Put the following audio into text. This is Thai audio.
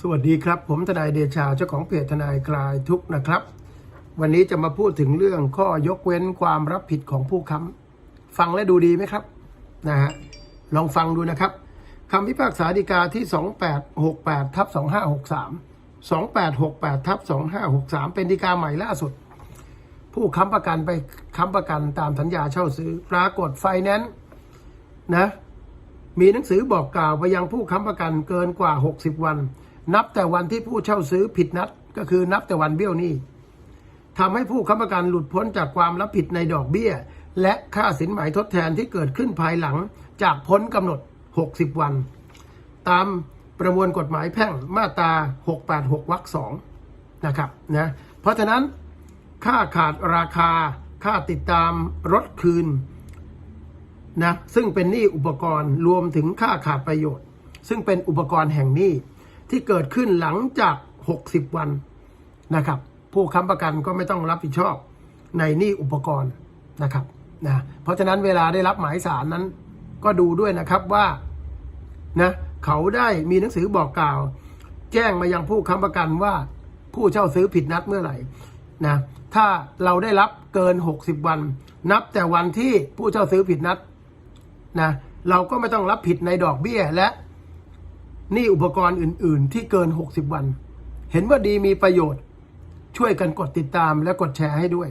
สวัสดีครับ ผมทนายเดชาเจ้าของเพจทนายคลายทุกนะครับ วันนี้จะมาพูดถึงเรื่องข้อยกเว้นความรับผิดของผู้ค้ำฟังและดูดีไหมครับนะฮะลองฟังดูนะครับคำพิพากษาฎีกาที่ 2868ทับ2563 2868ทับ2563 เป็นฎีกาใหม่ล่าสุด ผู้ค้ำประกันไปค้ำประกันตามสัญญาเช่าซื้อ ปรากฏไฟแนนซ์นะมีหนังสือบอกกล่าวไปยังผู้ค้ำประกันเกินกว่า 60 วัน นับแต่วันที่ผู้เช่าซื้อผิดนัดก็คือนับแต่วันเบี้ยวหนี้ทำให้ผู้ค้ำประกันหลุดพ้นจากความรับผิดในดอกเบี้ย และค่าสินไหมทดแทนที่เกิดขึ้นภายหลังจากพ้นกำหนด 60 วัน ตามประมวลกฎหมายแพ่งมาตรา 686 วรรคสองนะครับนะเพราะฉะนั้นค่าขาดราคาค่าติดตามรถคืนนะซึ่งเป็นหนี้อุปกรณ์รวมถึงค่าขาดประโยชน์ ซึ่งเป็นอุปกรณ์แห่งหนี้ ที่เกิดขึ้นหลังจาก 60 วันนะครับ ผู้ค้ำประกันก็ไม่ต้องรับผิดชอบในหนี้อุปกรณ์นะครับนะเพราะฉะนั้นเวลาได้รับหมายสารนั้น ก็ดูด้วยนะครับว่านะเขาได้มีหนังสือบอกกล่าว แจ้งมายังผู้ค้ำประกันว่าผู้เช่าซื้อผิดนัดเมื่อไหร่นะถ้าเราได้รับเกิน 60 วัน นับแต่วันที่ผู้เช่าซื้อผิดนัดนะเราก็ไม่ต้องรับผิดในดอกเบี้ยและ นี่อุปกรณ์อื่น ๆ ที่เกิน 60 วัน เห็นว่าดีมีประโยชน์ ช่วยกันกดติดตามและกดแชร์ให้ด้วย